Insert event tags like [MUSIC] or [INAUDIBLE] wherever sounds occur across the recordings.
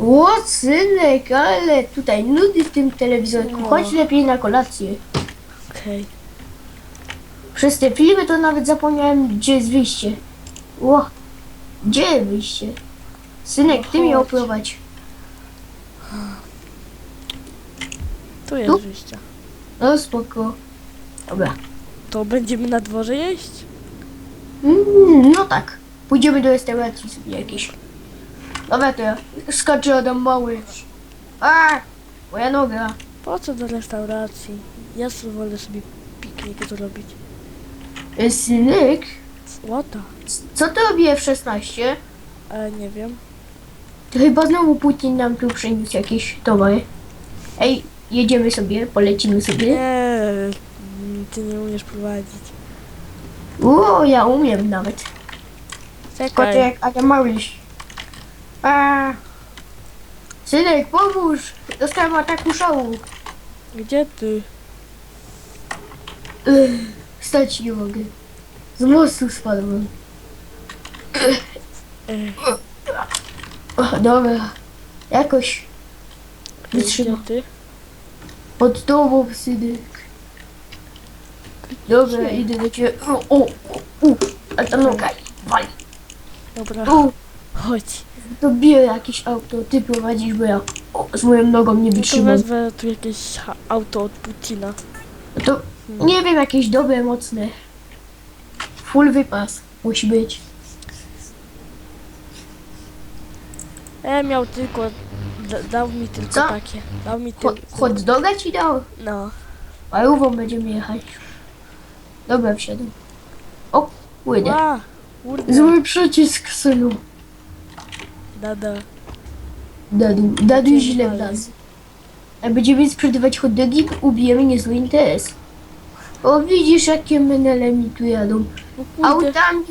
O, synek, ale tutaj nudy w tym telewizorku. No. Chodź lepiej na kolację. Okej. Przez te filmy to nawet zapomniałem, gdzie jest wyjście. Ło, gdzie jest wyjście? Synek, ty No mnie chodź. oprowadź. Tu jest Tu? wyjście. No spoko. Dobra. To będziemy na dworze jeść? Mm, no tak. Pójdziemy do restauracji sobie jakiejś. Dobra, to ja skoczę od mały. A, moja noga. Po co do restauracji? Ja sobie wolę sobie piknik zrobić. E, Synek, Łota. co ty robi F-16? Ale nie wiem. To chyba znowu Putin nam tu przyniósł jakieś towary. Ej, jedziemy sobie, polecimy sobie. Nie, mm, ty nie umiesz prowadzić. O, ja umiem nawet. Skoczę Czekaj. jak Adam Małyś. A. Synek, pomóż! Dostałem ataku szału. Gdzie ty? Ech, Wstać nie mogę. Z mostu spadłem. Ech, O, dobra. Jakoś gdzie wytrzymam. ty? Pod tobą, synek. Dobra, Gdzie? idę do ciebie. O, o, o, o. To bije jakieś auto. Ty prowadzisz, bo ja o, z moją nogą nie No to wytrzymam. wezwę tu jakieś ha- auto od Putina. To nie wiem, jakieś dobre, mocne. Full wypas musi być. E, miał tylko... Da, dał mi tylko Co? takie. Dał mi tylko... Hot doga ci dał? No. Parówą będziemy jechać. Dobra, wsiadam. O. Ła! Kurde. Zły przycisk, synu. Dada. Dadu, dadu źle dalej. wlazł. A będziemy sprzedawać hot dogi, ubijemy niezły interes. O, widzisz, jakie menele mi tu jadą. No. Autami.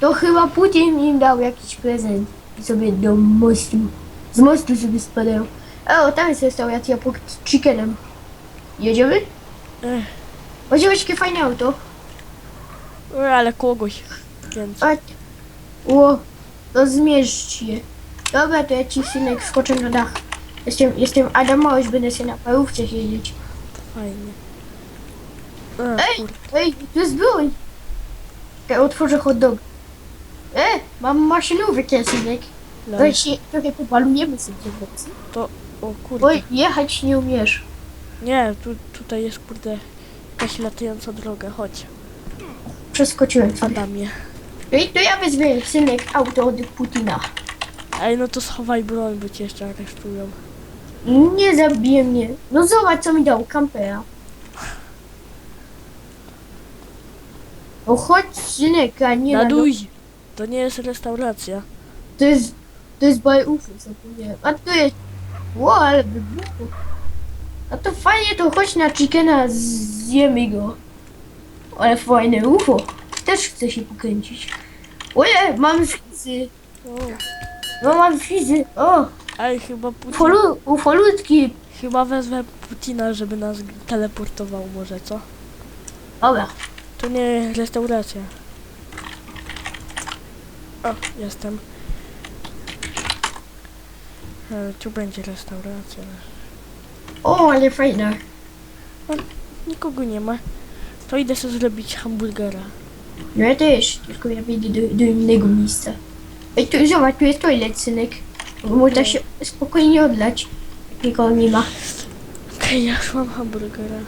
To chyba Putin im dał jakiś prezent. I sobie do mostu. Z mostu sobie spadają. O, tam jest restauracja pod chickenem. Jedziemy? Chodźmy, jakie fajne auto. ale kogoś. Więc... A, o, to zmierzć je. Dobra, to ja ci synek skoczę na dach. Jestem, jestem Adam Małysz, będę się na parówce siedzieć. Fajnie. E, Ej! Ej, tu jest broń. Ja otworzę hot dog. E, mam maszynówkę, synek. Lol. Weź się trochę popalujemy sobie w nocy. O kurde. Oj, jechać nie umiesz. Nie, tu, tutaj jest kurde jakaś latająca droga, chodź. Przeskoczyłem sobie. Adamie. Ej, to ja wezmę, synek, auto od Putina. Ej, no to schowaj broń, bo cię jeszcze aresztują. Nie zabije mnie. No zobacz, co mi dał kampera. O, chodź, synek, a nie na Naduj! To nie jest restauracja. To jest, to jest UFO, zapomniałem. A to jest, ło, ale wybuchło. A to fajnie, to chodź na chickena, zjemy go. Ale fajne UFO. Też chcę się pokręcić. Oje, mam fizy. O. No mam fizy. O, Ej, chyba Putin... ufolu, ufolutki. Chyba wezwę Putina, żeby nas teleportował może, co? Dobra. To nie restauracja. O, jestem. E, tu będzie restauracja. O, ale fajna. Nikogo nie ma. To idę sobie zrobić hamburgera. No ja też, tylko ja wyjdę do, do innego miejsca. Ej, tu zobacz, tu jest toilet, synek. Można się spokojnie odlać. Nikogo nie ma. Okej, ja już mam hamburgera.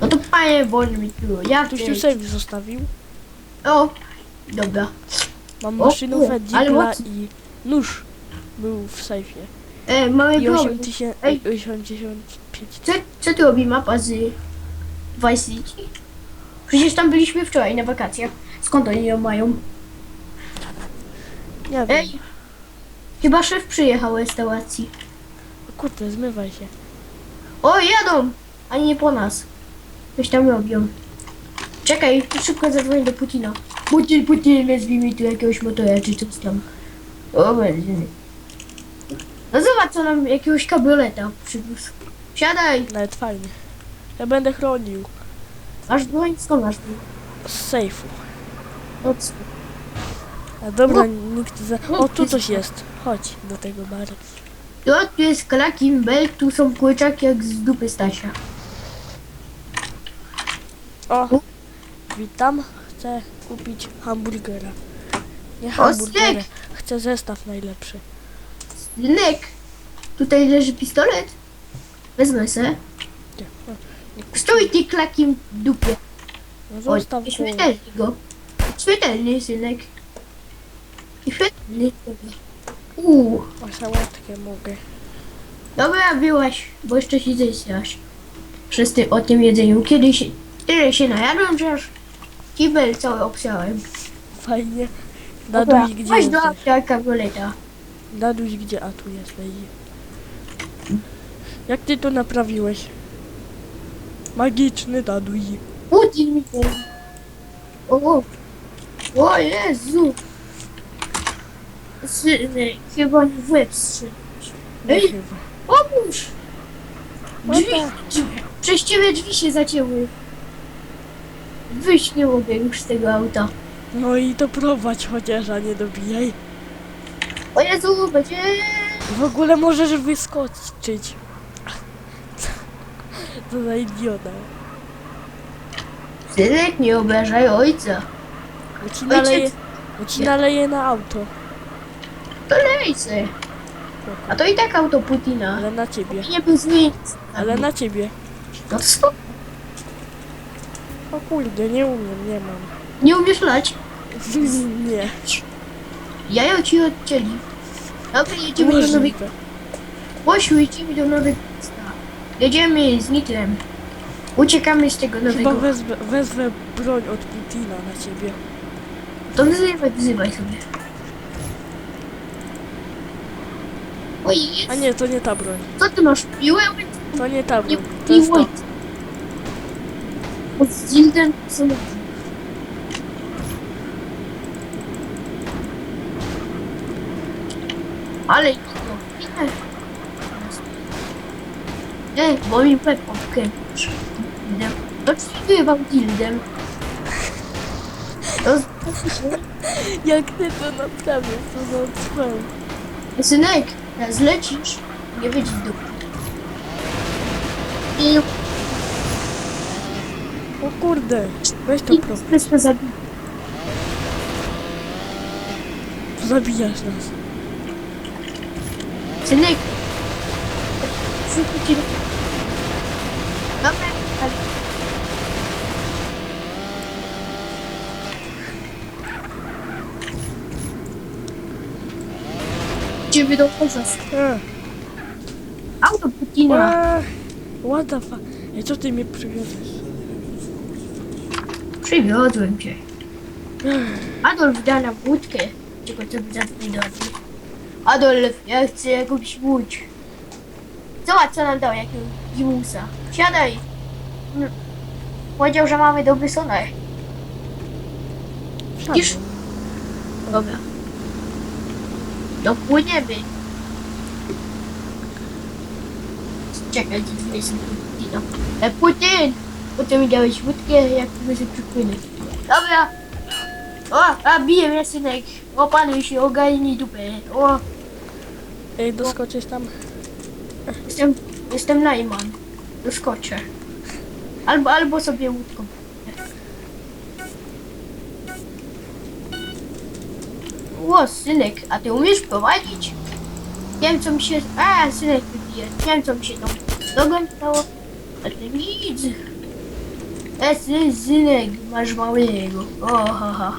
No to panie, wolno mi tu. Ja Ktoś tu też. save zostawił. O, dobra. Mam O, maszynówkę, kurde, ale digla mocno. i nóż był w sejfie. E, mamy I problem. 8000, Ej. 85. Co, co tu robi mapa z Vice City? Przecież tam byliśmy wczoraj na wakacjach. Skąd oni ją mają? Nie wiem. Ej, chyba szef przyjechał restauracji. O Kurde, zmywaj się. O, jadą! Ani nie po nas. Coś tam robią. Czekaj, szybko zadzwonię do Putina. Putin, Putin, wezwij mi tu jakiegoś motora czy coś tam. O, będzie. No zobacz, co nam jakiegoś kabrioleta przywiózł. Siadaj! Nawet fajnie. Ja będę chronił. Masz broń? Skąd masz broń? Z sejfu. Od A dobra, nikt za... O, tu coś jest. Chodź do tego baru. To tu jest Klakin Bell, tu są kurczaki jak z dupy Stasia. O, witam. Chcę kupić hamburgera. Nie hamburgera. Chcę zestaw najlepszy. Synek, tutaj leży pistolet. Wezmę se. Nie. Stój ty Klakin w dupie. No Oj, zostaw go. śmiertelny go. Śmiertelny, synek. Śmiertelny. Uuu. O, sałatkę mogę. Dobra, byłaś, bo jeszcze się zesrasz. Wszyscy o tym jedzeniu. Kiedyś tyle się najadłem, że aż kibel cały obsiałem. Fajnie. Dobra, Daduś, gdzie chodź do jesteś? apteka. Daduś, gdzie? A tu jesteś. Jak ty to naprawiłeś? Magiczny Daduś. Putin mi mówi. O, o Jezu. Synek, chyba mi w łeb strzelił. Nie Ej. chyba. Pomóż! Drzwi, Ota. drzwi, przez ciebie drzwi się zacięły. Wyjść nie mogę już z tego auta. No i to prowadź chociaż, a nie dobijaj. O Jezu, będzie... W ogóle możesz wyskoczyć. [LAUGHS] Co za idiota. Synek, nie obrażaj ojca. Bo ci naleje, Ojciec, bo ci naleje na auto. To lejce. A to i tak auto Putina. Ale na ciebie. Nie był zmienić. Ale na ciebie. No co? O kurde, nie umiem, nie mam. Nie umiesz lać? [LAUGHS] Nie. Jajo ci odcięli. Dobra, jedziemy do. Możliwe. Łosiu, jedziemy do nowej... Jedziemy z Nitrem. Uciekamy z tego Chyba nowego... wezwę, wezwę broń od Putina na ciebie. To wyzywaj, wyzywaj sobie. Oj, jest. A nie, to nie ta broń. Co ty masz? Piłę? To nie ta broń. To jest piłę. to. Z Zildem samochód. Ale nie. Nie, bo mi obkręcisz. Dildem. Oczywiście wam dildem. No, [LAUGHS] Jak ty to naprawisz, to za trwam. synek, teraz lecisz, nie wyjdź z dupy. I O kurde, weź to pro. Ekspresma zabił. Zabijasz nas. Synek. Synek, Dobra, ale... Ciebie do Pozas. E, Auto Putina. e, What the fuck? Ej, co ty mnie przywiozłeś? Przywiozłem cię. Adolf da nam łódkę. Czego co by zadzwonił do. Adolf, ja chcę jakąś łódź. Zobacz co nam dał, jakiegoś zimusa. Siadaj. Mm. Powiedział, że mamy dobry sonar. Widzisz? Dobra. No płyniemy. Czekaj, gdzie jest Putina. E, Putin! Potem mi dałeś łódkę, jak się przypłynąć. Dobra. O, a bije mnie synek. Opanuj się, ogarnij dupę. O, Ej, doskoczysz tam? jestem, jestem najman. Doskoczę. Albo, albo sobie łódką. Ło, synek, a ty umiesz prowadzić? Nie wiem co mi się... A, synek wybije. Nie wiem co mi się tam nogą stało. A ty nic. E, sy, synek, masz małego. O, ha, ha.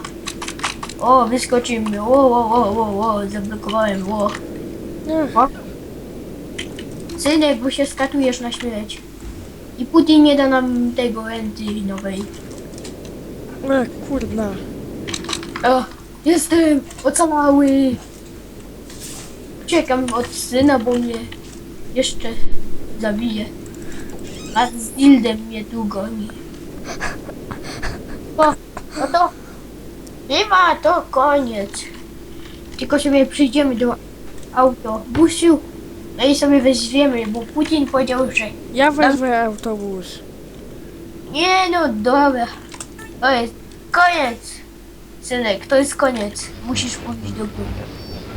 O, wyskoczymy. O, o, o, o, o, zablokowałem, o. Nie. Synek, bo się skatujesz na śmierć. I Putin nie da nam tego renty nowej. E, kurna. O, jestem ocalały. Czekam od syna, bo mnie jeszcze zabije. A z Dildem mnie tu goni. O, no to nie ma, to koniec. Tylko sobie przyjdziemy do autobusu, no i sobie weźmiemy, bo Putin powiedział, że Ja wezwę autobus. nie no, dobra. To jest koniec. Synek, to jest koniec. Musisz pójść do góry.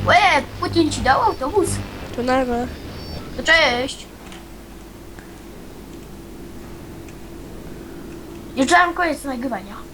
Łe, Putin ci dał autobus? To nagle. To cześć. Już dałem koniec nagrywania.